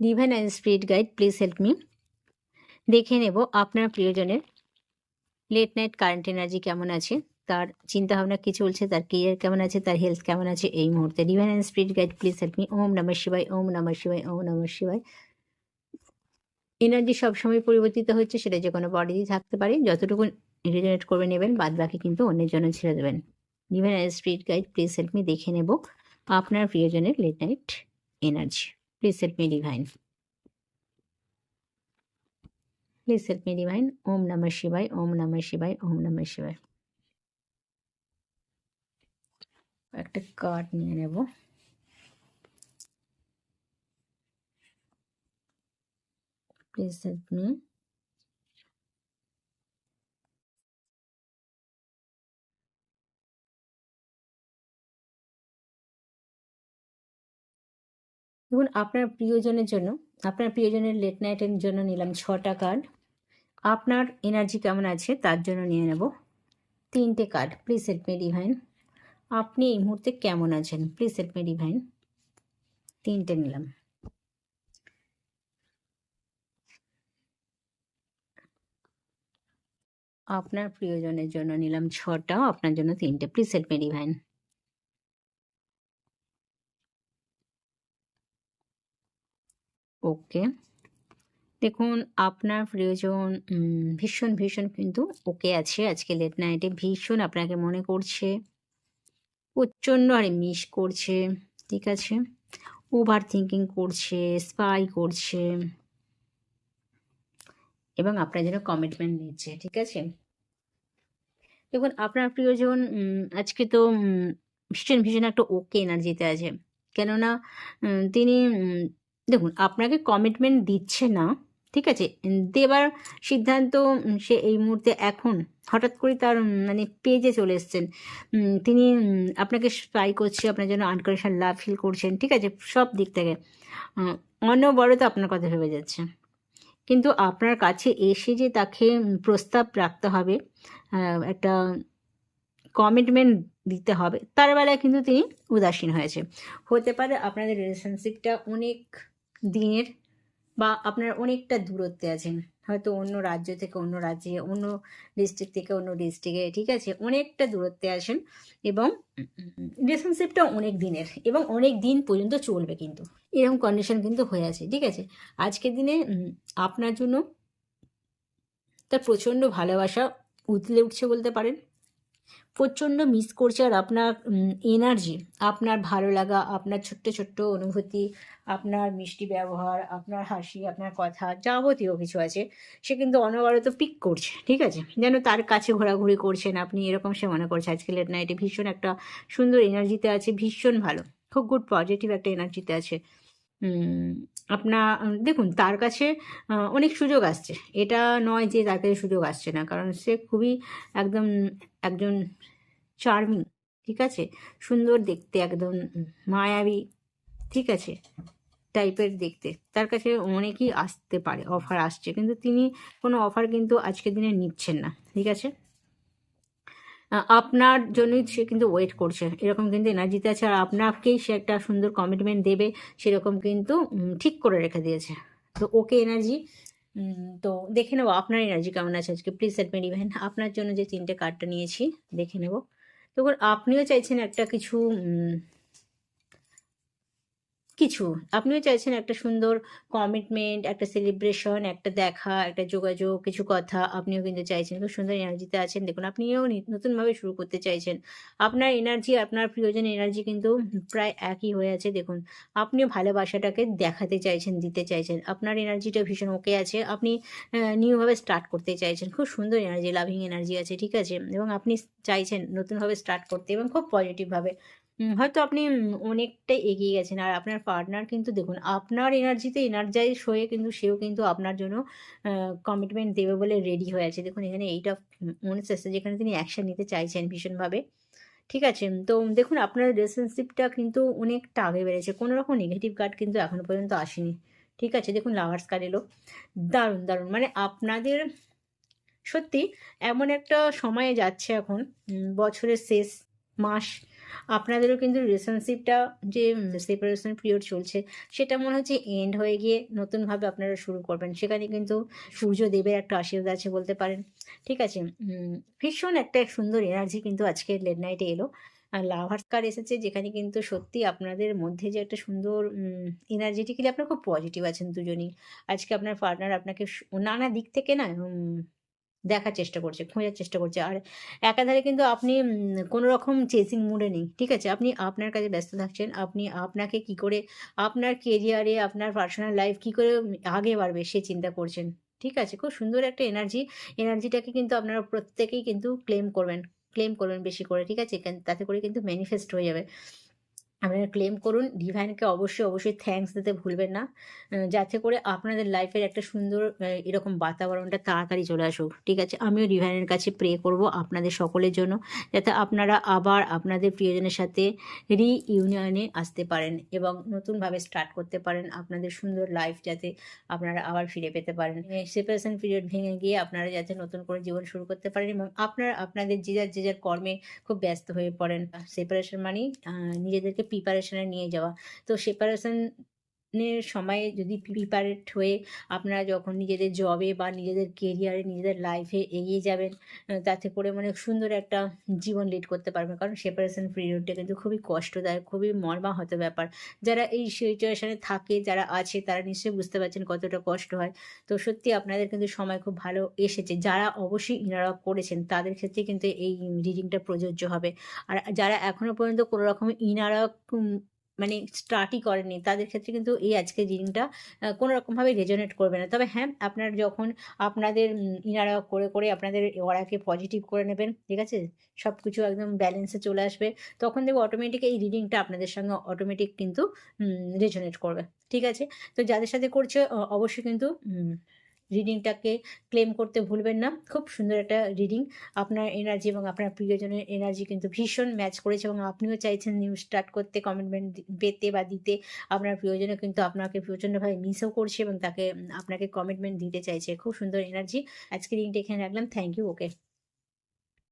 Divine and spirit guide please help me দেখে নেব আপনার প্রিয়জনের লেট নাইট কারেন্ট এনার্জি কেমন আছে, তার চিন্তাভাবনা কি চলছে, তার কেরিয়ার কেমন আছে, তার হেলথ কেমন আছে এই মুহূর্তে। Divine and spirit guide please help me Om নমঃ শিবায়, ওম নমঃ শিবায়, ওম নমঃ শিবায়। এনার্জি সবসময় পরিবর্তিত হচ্ছে, সেটা যে কোনো বডিতেই থাকতে পারে। যতটুকু রিজনেট করে নেবেন বাদ বাকি কিন্তু অন্যের জন্য ছেড়ে দেবেন। Divine and spirit guide please help me দেখে নেব আপনার প্রিয়জনের late night energy please help me divine please help me divine Om নমঃ শিবায় ওম নমঃ শিবায় ওম নমঃ শিবায় একটা কার্ড নিয়ে নেব প্লিজ হেল্প মি দেখুন, আপনার প্রিয়জনের জন্য, আপনার প্রিয়জনের লেট নাইটের জন্য নিলাম ছটা কার্ড আপনার এনার্জি কেমন আছে তার জন্য নিয়ে নেব তিনটে card please help me divine আপনি এই মুহূর্তে কেমন আছেন? প্লিজ হেল্প মি ডিভাইন তিনটে নিলাম। আপনার প্রিয়জনের জন্য নিলাম ছটা, আপনার জন্য তিনটে প্লিজ হেল্প ডিভাইন ওকে। দেখুন, আপনার প্রিয়জন ভীষণ ভীষণ কিন্তু ওকে আছে। আজকে লেট নাইটে ভীষণ আপনাকে মনে করছে। প্রচণ্ড আরে মিস করছে, ঠিক আছে? ওভার থিঙ্কিং করছে স্পাই করছে। এবং আপনার জন্য কমিটমেন্ট নিচ্ছে, ঠিক আছে? দেখুন, আপনার প্রিয়জন আজকে তো ভীষণ ভীষণ একটা ওকে এনার্জিতে আছে। কেননা তিনি দেখুন, আপনাকে কমিটমেন্ট দিচ্ছে না, ঠিক আছে? দেবার সিদ্ধান্ত সে এই মুহূর্তে এখন হঠাৎ করে তার মানে পেজে চলে এসছেন। তিনি আপনাকে স্পাই করছে, আপনার জন্য আনকন্ডিশনাল লাভ ফিল করছেন, ঠিক আছে? সব দিক থেকে। অনবরত আপনার কথা ভেবে যাচ্ছে। কিন্তু আপনার কাছে এসে যে তাকে প্রস্তাব রাখতে হবে একটা কমিটমেন্ট দিতে হবে, তার বেলায় কিন্তু তিনি উদাসীন হয়েছে। হতে পারে আপনাদের রিলেশনশিপটা অনেক দিনের বা আপনার অনেকটা দূরত্বে আছেন। হয়তো অন্য রাজ্য থেকে অন্য রাজ্যে, অন্য ডিস্ট্রিক্ট থেকে অন্য ডিস্ট্রিক্টে ঠিক আছে? অনেকটা দূরত্বে আছেন এবং রিলেশনশিপটা অনেক দিনের এবং অনেক দিন পর্যন্ত চলবে কিন্তু। এরকম কন্ডিশন কিন্তু হয়ে আছে, ঠিক আছে? আজকের দিনে আপনার জন্য তার প্রচণ্ড ভালোবাসা উতলে উঠছে বলতে পারেন। প্রচণ্ড মিস করছে আর আপনার এনার্জি আপনার ভালো লাগা, আপনার ছোট্ট ছোট্ট অনুভূতি, আপনার মিষ্টি ব্যবহার, আপনার হাসি, আপনার কথা যাবতীয় কিছু আছে, সে কিন্তু অনবরত পিক করছে, ঠিক আছে? যেন তার কাছে ঘোরাঘুরি করছেন আপনি, এরকম সে মনে করছে। আজকে লেট নাইটে ভীষণ একটা সুন্দর এনার্জিতে আছে, ভীষণ ভালো। খুব গুড পজিটিভ একটা এনার্জিতে আছে। উম, আপনার দেখুন তার কাছে অনেক সুযোগ আসছে। এটা নয় যে তার কাছে সুযোগ আসছে না কারণ সে খুবই একদম একজন চার্মিং ঠিক আছে? সুন্দর দেখতে একদম মায়াবী ঠিক আছে? টাইপের দেখতে। তার কাছে অনেকই আসতে পারে অফার আসছে কিন্তু তিনি কোনো অফার কিন্তু আজকের দিনে নিচ্ছেন না ঠিক আছে? আপনার জন্যই সে কিন্তু ওয়েট করছে। এরকম কিন্তু এনার্জিতে আছে আর আপনাকেই সে একটা সুন্দর কমিটমেন্ট দেবে, সেরকম কিন্তু ঠিক করে রেখে দিয়েছে। তো ওকে এনার্জি তো দেখে নেব আপনার এনার্জি কেমন আছে আজকে। প্লিজ অ্যাডমিট ইভেন আপনার জন্য যে তিনটে কার্ডটা নিয়েছি, দেখে নেব। তো আপনিও চাইছেন একটা কিছু কিছু। আপনিও চাইছেন একটা সুন্দর কমিটমেন্ট একটা সেলিব্রেশন একটা দেখা, একটা যোগাযোগ, কিছু কথা। আপনিও কিন্তু চাইছেন, খুব সুন্দর এনার্জিতে আছেন। দেখুন, আপনিও নতুনভাবে শুরু করতে চাইছেন। আপনার এনার্জি আপনার প্রিয়জন এনার্জি কিন্তু প্রায় একই হয়ে আছে। দেখুন, আপনিও ভালোবাসাটাকে দেখাতে চাইছেন, দিতে চাইছেন। আপনার এনার্জিটা ভীষণ ওকে আছে। আপনি নিউভাবে স্টার্ট করতে চাইছেন। খুব সুন্দর এনার্জি লাভিং এনার্জি আছে, ঠিক আছে? এবং আপনি চাইছেন নতুনভাবে স্টার্ট করতে এবং খুব পজিটিভভাবে হয়তো আপনি অনেকটাই এগিয়ে গেছেন। আর আপনার পার্টনার কিন্তু দেখুন, আপনার এনার্জিতে এনার্জাইজ হয়ে কিন্তু সেও কিন্তু আপনার জন্য কমিটমেন্ট দেবে বলে রেডি হয়ে আছে। দেখুন, এখানে এইটা মনে এসেছে যেখানে তিনি অ্যাকশন নিতে চাইছেন ভীষণভাবে। ঠিক আছে? তো দেখুন, আপনার রিলেশনশিপটা কিন্তু অনেকটা আগে বেড়েছে। কোনো রকম নেগেটিভ কার্ড কিন্তু এখনও পর্যন্ত আসেনি। ঠিক আছে? দেখুন লাভার্স কার্ড এলো। দারুণ দারুণ। মানে আপনাদের সত্যি এমন একটা সময়ে যাচ্ছে এখন বছরের শেষ মাস। আপনাদেরও কিন্তু রিলেশনশিপটা যে সেপারেশন পিরিয়ড চলছে, সেটা মনে হচ্ছে এন্ড হয়ে গিয়ে নতুনভাবে আপনারা শুরু করবেন। সেখানে কিন্তু সূর্যদেবের একটা আশীর্বাদ আছে বলতে পারেন। ঠিক আছে? ভীষণ একটা সুন্দর এনার্জি কিন্তু আজকে লেট নাইটে এলো। আর কার্ড এসেছে যেখানে কিন্তু সত্যি আপনাদের মধ্যে যে একটা সুন্দর এনার্জেটিক্যালি আপনারা খুব পজিটিভ আছেন দুজনই। আজকে আপনার পার্টনার আপনাকে নানা দিক থেকে না দেখার চেষ্টা করছে, খোঁজার চেষ্টা করছে। আর একাধারে কিন্তু আপনি কোনো রকম চেসিং মুডে নেই, ঠিক আছে? আপনি আপনার কাজে ব্যস্ত থাকছেন, আপনি আপনাকে কি করে, আপনার কেরিয়ারে আপনার পার্সোনাল লাইফ কি করে আগে বাড়বে সে চিন্তা করছেন, ঠিক আছে? খুব সুন্দর একটা এনার্জি এনার্জিটাকে কিন্তু আপনারা প্রত্যেকেই কিন্তু ক্লেম করবেন ক্লেম করবেন বেশি করে, ঠিক আছে? তাতে করে কিন্তু ম্যানিফেস্ট হয়ে যাবে। আপনারা ক্লেম করুন। ডিভাইনকে অবশ্যই অবশ্যই থ্যাঙ্কস দিতে ভুলবেন না। যাতে করে আপনাদের লাইফের একটা সুন্দর এরকম বাতাবরণটা তাড়াতাড়ি চলে আসুক। ঠিক আছে? আমিও ডিভাইনের কাছে প্রে করব আপনাদের সকলের জন্য যাতে আপনারা আবার আপনাদের প্রিয়জনের সাথে রিইউনিয়নে আসতে পারেন এবং নতুনভাবে স্টার্ট করতে পারেন আপনাদের সুন্দর লাইফ যাতে আপনারা আবার ফিরে পেতে পারেন। সেপারেশন পিরিয়ড ভেঙে গিয়ে আপনারা যাতে নতুন করে জীবন শুরু করতে পারেন এবং আপনারা আপনাদের যে যার যে যার কর্মে খুব ব্যস্ত হয়ে পড়েন। সেপারেশন আহ, নিজেদেরকে প্রিপারেশনে নিয়ে যাওয়া। তো সেপারেশনের সময়ে যদি প্রিপারেট হয়ে আপনারা যখন নিজেদের জবে বা নিজেদের কেরিয়ারে নিজেদের লাইফে এগিয়ে যাবেন তাতে করে মানে সুন্দর একটা জীবন লিড করতে পারবেন। কারণ সেপারেশন পিরিয়ডটা কিন্তু খুবই কষ্টদায়ক, খুবই মর্মাহত ব্যাপার। যারা এই সিচুয়েশানে থাকে, যারা আছে, তারা নিশ্চয়ই বুঝতে পারছেন কতটা কষ্ট হয়। তো সত্যি আপনাদের কিন্তু সময় খুব ভালো এসেছে। যারা অবশ্যই ইনারা করেছেন, তাদের ক্ষেত্রে কিন্তু এই রিডিংটা প্রযোজ্য হবে। আর যারা এখনও পর্যন্ত কোনো রকম ইনারা মানে স্টার্টই করেনি তাদের ক্ষেত্রে কিন্তু এই আজকের রিডিংটা কোনো রকমভাবে রেজনেট করবে না। তবে হ্যাঁ আপনার যখন আপনাদের ইনারা করে করে আপনাদের ওরাকে পজিটিভ করে নেবেন, ঠিক আছে? সব কিছু একদম ব্যালেন্সে চলে আসবে, তখন দেখব অটোমেটিক এই রিডিংটা আপনাদের সঙ্গে অটোমেটিক কিন্তু রেজনেট করবে, ঠিক আছে? তো যাদের সাথে করছে অবশ্যই কিন্তু রিডিংটাকে ক্লেম করতে ভুলবেন না। খুব সুন্দর একটা রিডিং আপনার এনার্জি এবং আপনার প্রিয়জনের এনার্জি কিন্তু ভীষণ ম্যাচ করেছে এবং আপনিও চাইছেন নিউ স্টার্ট করতে কমিটমেন্ট পেতে বা দিতে। আপনার প্রিয়জনও কিন্তু আপনাকে প্রচণ্ডভাবে মিসও করছে এবং তাকে, আপনাকে কমিটমেন্ট দিতে চাইছে। খুব সুন্দর এনার্জি আজকে রিডিংটা এখানে রাখলাম। Thank you okay